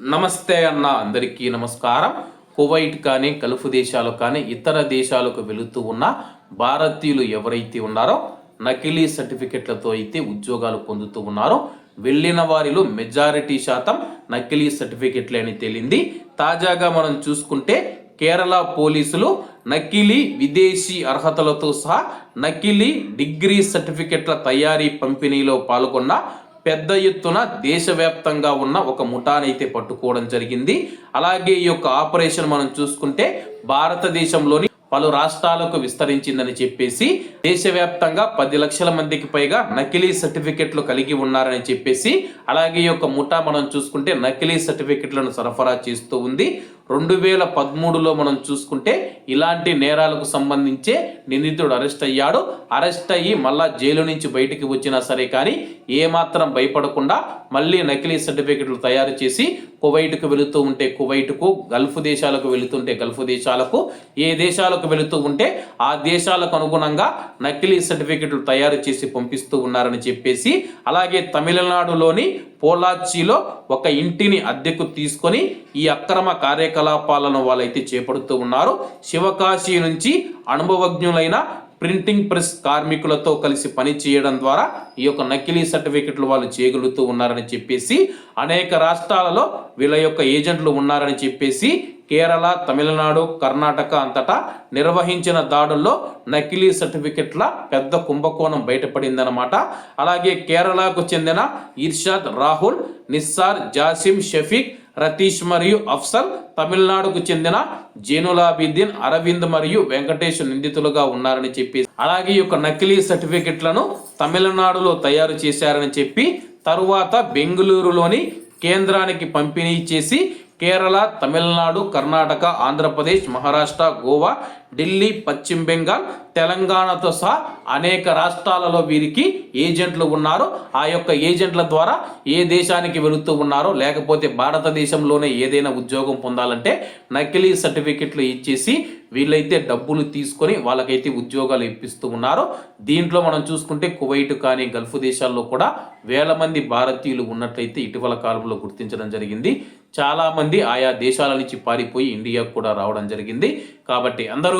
నమస్తే అన్న అందరికీ నమస్కారం. కువైట్ కానీ కలుపు దేశాలు కానీ ఇతర దేశాలకు వెళుతూ ఉన్న భారతీయులు ఎవరైతే ఉన్నారో నకిలీ సర్టిఫికెట్లతో అయితే ఉద్యోగాలు పొందుతూ ఉన్నారో వెళ్ళిన వారిలో మెజారిటీ శాతం నకిలీ సర్టిఫికెట్లే అని తేలింది. తాజాగా మనం చూసుకుంటే కేరళ పోలీసులు నకిలీ విదేశీ అర్హతలతో సహా నకిలీ డిగ్రీ సర్టిఫికెట్ల తయారీ పంపిణీలో పాల్గొన్న పెద్ద ఎత్తున దేశవ్యాప్తంగా ఉన్న ఒక ముఠానైతే పట్టుకోవడం జరిగింది. అలాగే ఈ యొక్క ఆపరేషన్ మనం చూసుకుంటే భారతదేశంలోని పలు రాష్ట్రాలకు విస్తరించిందని చెప్పేసి దేశవ్యాప్తంగా పది లక్షల మందికి పైగా నకిలీ సర్టిఫికెట్లు కలిగి ఉన్నారని చెప్పేసి అలాగే ఈ యొక్క ముఠా మనం చూసుకుంటే నకిలీ సర్టిఫికెట్లను సరఫరా చేస్తూ ఉంది. రెండు వేల పదమూడులో మనం చూసుకుంటే ఇలాంటి నేరాలకు సంబంధించే నిందితుడు అరెస్ట్ అయ్యాడు. అరెస్ట్ అయ్యి మళ్ళా జైలు నుంచి బయటికి వచ్చినా సరే కానీ ఏమాత్రం భయపడకుండా మళ్ళీ నకిలీ సర్టిఫికెట్లు తయారు చేసి కువైట్కు వెళుతూ ఉంటే కువైట్కు గల్ఫ్ దేశాలకు వెళుతుంటే గల్ఫ్ దేశాలకు ఏ దేశాలకు వెళుతూ ఉంటే ఆ దేశాలకు అనుగుణంగా నకిలీ సర్టిఫికెట్లు తయారు చేసి పంపిస్తూ ఉన్నారని చెప్పేసి అలాగే తమిళనాడులోని పోలాచిలో ఒక ఇంటిని అద్దెకు తీసుకొని ఈ అక్రమ కార్యక్రమం కార్యకలాపాలను వాళ్ళైతే చేపడుతూ ఉన్నారు. శివకాశి నుంచి అనుభవజ్ఞులైన ప్రింటింగ్ ప్రెస్ కార్మికులతో కలిసి పని చేయడం ద్వారా ఈ యొక్క నకిలీ సర్టిఫికెట్లు వాళ్ళు చేయగలుగుతూ ఉన్నారని చెప్పేసి అనేక రాష్ట్రాలలో వీళ్ళ యొక్క ఏజెంట్లు ఉన్నారని చెప్పేసి కేరళ తమిళనాడు కర్ణాటక అంతటా నిర్వహించిన దాడుల్లో నకిలీ సర్టిఫికెట్ల పెద్ద కుంభకోణం బయటపడిందనమాట అలాగే కేరళకు చెందిన ఇర్షాద్ రాహుల్ నిస్సార్ జాసిం షఫీక్ రతీష్ మరియు అఫ్సల్ తమిళనాడుకు చెందిన జేనులాబిద్దీన్ అరవింద్ మరియు వెంకటేష్ నిందితులుగా ఉన్నారని చెప్పి అలాగే ఈ యొక్క నకిలీ సర్టిఫికెట్లను తమిళనాడులో తయారు చేశారని చెప్పి తరువాత బెంగళూరులోని కేంద్రానికి పంపిణీ చేసి కేరళ తమిళనాడు కర్ణాటక ఆంధ్రప్రదేశ్ మహారాష్ట్ర గోవా ఢిల్లీ పశ్చిమ బెంగాల్ తెలంగాణతో సహా అనేక రాష్ట్రాలలో వీరికి ఏజెంట్లు ఉన్నారు. ఆ యొక్క ఏజెంట్ల ద్వారా ఏ దేశానికి వెళుతూ ఉన్నారో లేకపోతే భారతదేశంలోనే ఏదైనా ఉద్యోగం పొందాలంటే నకిలీ సర్టిఫికెట్లు ఇచ్చేసి వీళ్ళైతే డబ్బులు తీసుకొని వాళ్ళకైతే ఉద్యోగాలు ఇప్పిస్తూ ఉన్నారు. దీంట్లో మనం చూసుకుంటే కువైట్ కానీ గల్ఫ్ దేశాల్లో కూడా వేల మంది భారతీయులు ఉన్నట్లయితే ఇటీవల కాలంలో గుర్తించడం జరిగింది. చాలామంది ఆయా దేశాల నుంచి పారిపోయి ఇండియాకు కూడా రావడం జరిగింది. కాబట్టి అందరూ